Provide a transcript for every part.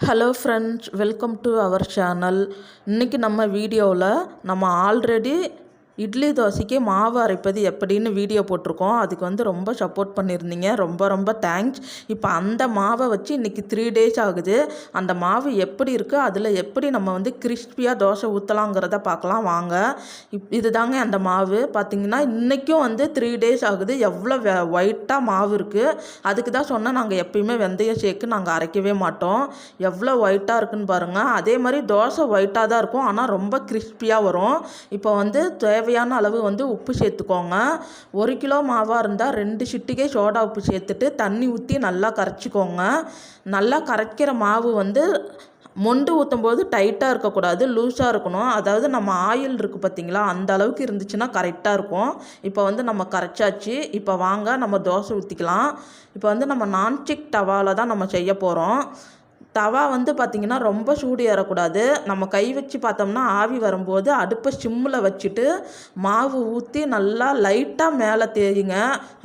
Hello friends welcome to our channel இன்றைக்கி நம்ம வீடியோவில் நம்ம ஆல்ரெடி இட்லி தோசைக்கு மாவு அரைப்பது எப்படின்னு வீடியோ போட்டிருக்கோம். அதுக்கு வந்து ரொம்ப சப்போர்ட் பண்ணியிருந்தீங்க. ரொம்ப ரொம்ப தேங்க்ஸ் இப்போ அந்த மாவை வச்சு இன்றைக்கி த்ரீ டேஸ் ஆகுது. அந்த மாவு எப்படி இருக்குது அதில் எப்படி நம்ம வந்து கிறிஸ்பியாக தோசை ஊற்றலாங்கிறத பார்க்கலாம். வாங்க. இப் இதுதாங்க அந்த மாவு. பார்த்திங்கன்னா இன்றைக்கும் வந்து த்ரீ டேஸ் ஆகுது. எவ்வளோ வெ ஒயிட்டாக மாவு இருக்குது அதுக்கு தான் சொன்னால் நாங்கள் எப்பயுமே வெந்தயம் சேர்க்கு நாங்கள் அரைக்கவே மாட்டோம். எவ்வளோ ஒயிட்டாக இருக்குன்னு பாருங்கள் அதே மாதிரி தோசை ஒயிட்டாக தான் இருக்கும். ஆனால் ரொம்ப கிறிஸ்பியாக வரும். இப்போ வந்து தேவை தேவையான அளவு வந்து உப்பு சேர்த்துக்கோங்க. ஒரு கிலோ மாவாக இருந்தால் ரெண்டு சிட்டிகை சோடா உப்பு சேர்த்துட்டு தண்ணி ஊற்றி நல்லா கரைச்சிக்கோங்க. நல்லா கரைக்கிற மாவு வந்து மொண்டு ஊற்றும் போது டைட்டாக இருக்கக்கூடாது லூஸாக இருக்கணும். அதாவது நம்ம ஆயில் இருக்குது பார்த்தீங்களா அந்த அளவுக்கு இருந்துச்சுன்னா கரெக்டாக இருக்கும். இப்போ வந்து நம்ம கரைச்சாச்சு. இப்போ வாங்க நம்ம தோசை ஊற்றிக்கலாம் இப்போ வந்து நம்ம நான்ஸ்டிக் டவாவில் தான் நம்ம செய்ய போகிறோம் தவா வந்து பார்த்திங்கன்னா ரொம்ப சூடு ஏறக்கூடாது. நம்ம கை வச்சு பார்த்தோம்னா ஆவி வரும்போது அடுப்பை சிம்மில் வச்சுட்டு மாவு ஊற்றி நல்லா லைட்டாக மேலே தேயுங்க.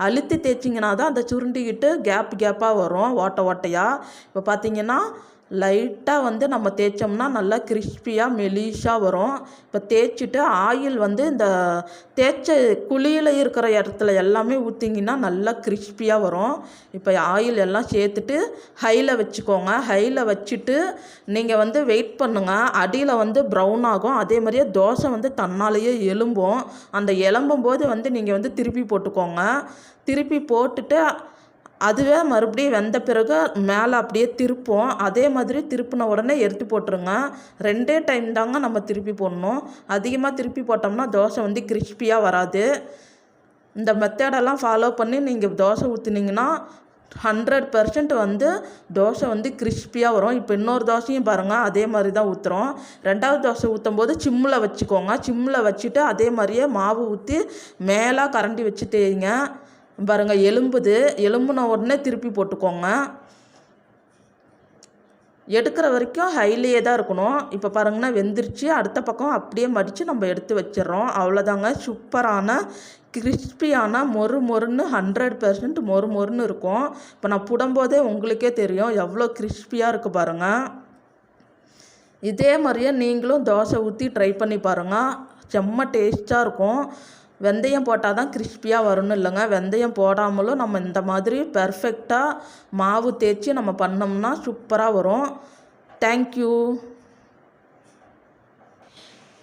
அழுத்தி தேய்ச்சிங்கன்னா தான் அந்த சுருண்டிக்கிட்டு கேப் கேப்பாக வரும். ஓட்டை ஓட்டையாக இப்போ பார்த்திங்கன்னா லைட்டாக வந்து நம்ம தேய்ச்சோம்னா நல்லா கிறிஸ்பியாக மெலிஷாக வரும். இப்போ தேய்ச்சிட்டு ஆயில் வந்து இந்த தேய்ச்ச குழியில் இருக்கிற இடத்துல எல்லாமே ஊற்றிங்கன்னா நல்லா கிறிஸ்பியாக வரும். இப்போ ஆயில் எல்லாம் சேர்த்துட்டு ஹையில் வச்சுக்கோங்க. ஹையில் வச்சுட்டு நீங்கள் வந்து வெயிட் பண்ணுங்கள் அடியில் வந்து ப்ரௌன் ஆகும். அதே மாதிரியே தோசை வந்து தன்னாலேயே எலும்பும். அந்த எலும்பும் போது வந்து நீங்கள் வந்து திருப்பி போட்டுக்கோங்க. திருப்பி போட்டுட்டு அதுவே மறுபடியும் வெந்த பிறகு மேலே அப்படியே திருப்போம் அதே மாதிரி திருப்பின உடனே எடுத்து போட்டுருங்க. ரெண்டே டைம் தாங்க நம்ம திருப்பி போடணும். அதிகமாக திருப்பி போட்டோம்னா தோசை வந்து கிறிஸ்பியாக வராது. இந்த மெத்தடெல்லாம் ஃபாலோ பண்ணி நீங்கள் தோசை ஊற்றுனீங்கன்னா ஹண்ட்ரட் பர்சன்ட் வந்து தோசை வந்து கிறிஸ்பியாக வரும். இப்போ இன்னொரு தோசையும் பாருங்கள் அதே மாதிரி தான் ஊற்றுறோம் ரெண்டாவது தோசை ஊற்றும் போது சிம்மில் வச்சுக்கோங்க. சிம்மில் வச்சுட்டு அதே மாதிரியே மாவு ஊற்றி மேலே கரண்டி வச்சு தேய்ங்க பாருங்கள் எலும்புது. எலும்புன உடனே திருப்பி போட்டுக்கோங்க. எடுக்கிற வரைக்கும் ஹைலியே தான் இருக்கணும். இப்போ பாருங்கன்னா வெந்துருச்சு. அடுத்த பக்கம் அப்படியே மடித்து நம்ம எடுத்து வச்சிடுறோம். அவ்வளோதாங்க சூப்பரான கிறிஸ்பியான மொறு மொறுன்னு ஹண்ட்ரட் பர்சன்ட் மொறு மொறுன்னு இருக்கும். இப்போ நான் புடும்போதே உங்களுக்கே தெரியும். எவ்வளோ கிறிஸ்பியாக இருக்குது பாருங்கள் இதே மாதிரியே நீங்களும் தோசை ஊற்றி ட்ரை பண்ணி பாருங்கள் செம்ம டேஸ்ட்டாக இருக்கும். வெந்தயம் போட்டால் தான் கிறிஸ்பியாக வரும்னு இல்லைங்க. வெந்தயம் போடாமலும் நம்ம இந்த மாதிரி பெர்ஃபெக்டாக மாவு தேய்ச்சி நம்ம பண்ணோம்னா சூப்பராக வரும். தேங்க்யூ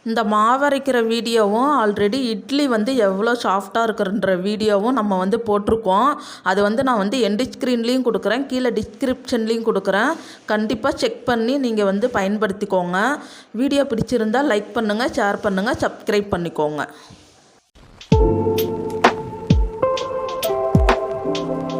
இந்த மாவரைக்கிற வீடியோவும் ஆல்ரெடி இட்லி வந்து எவ்வளோ சாஃப்டாக இருக்குன்ற வீடியோவும் நம்ம வந்து போட்டிருக்கோம். அது வந்து நான் வந்து எண்டு ஸ்க்ரீன்லேயும் கொடுக்குறேன். கீழே டிஸ்கிரிப்ஷன்லேயும் கொடுக்குறேன். கண்டிப்பாக செக் பண்ணி நீங்கள் வந்து பயன்படுத்திக்கோங்க. வீடியோ பிடிச்சிருந்தால் லைக் பண்ணுங்கள் ஷேர் பண்ணுங்கள் சப்ஸ்கிரைப் பண்ணிக்கோங்க. thank you